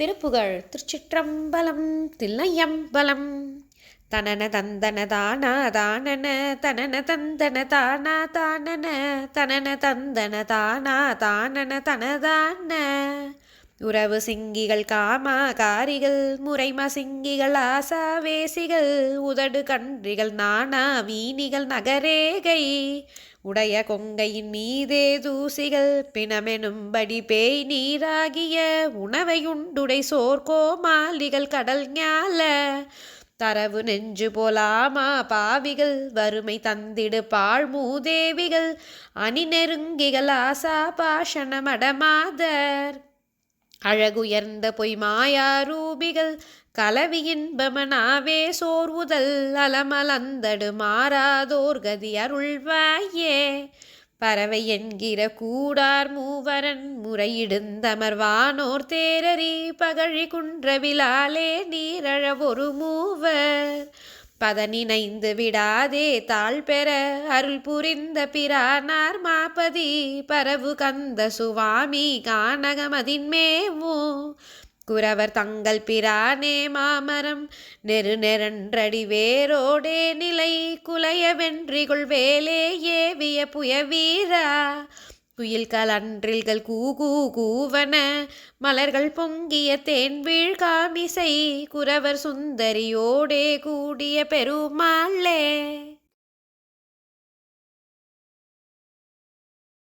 திருப்புகழ் திருச்சிற்றம்பலம் தில்லையம்பலம். தனன தந்தன தானா தானன தனன தந்தன தானா தானன தனன தந்தன தானா தானன தனதான. உறவு சிங்கிகள் காமா காரிகள் முறைமா சிங்கிகள் ஆசாவேசிகள் உதடு கன்றிகள் நானா வீணிகள் நகரேகை உடைய கொங்கையின் மீதே தூசிகள் பிணமெனும்படி பேய் நீராகிய உணவை உண்டுடை சோர்கோ மாலிகள் கடல் ஞால தரவு நெஞ்சு போலாமா பாவிகள் வறுமை தந்திடு பாழ் மூதேவிகள் அணி நெருங்கிகள் ஆசா பாஷண மடமாதர். அழகுயர்ந்த பொய் மாயா ரூபிகள் கலவியின்பமனாவே சோர்வுதல் அலமலந்தடு மாறாதோர் கதி அருள்வாயே. பறவை என்கிற கூடார் மூவரன் முறையிடுந்தமர்வானோர் தேரறி பகழி குன்றவிலாலே நீரழ ஒரு மூவர். பதனினைந்து விடாதே தாழ் பெற அருள் புரிந்த பிரானார் மாபதி பரவு கந்த சுவாமி கானகமதின்மேவோ. குறவர் தங்கள் பிரானே மாமரம் நெரு நெரன்றடி வேரோடே நிலை குலைய வென்றிகுள் வேலே ஏவிய புயவீரா. குயில் கலன்றில்கள் கூகூ கூவன. மலர்கள் பொங்கிய தேன்வீழ் காமிசை. குறவர் சுந்தரியோடே கூடிய பெருமாளே.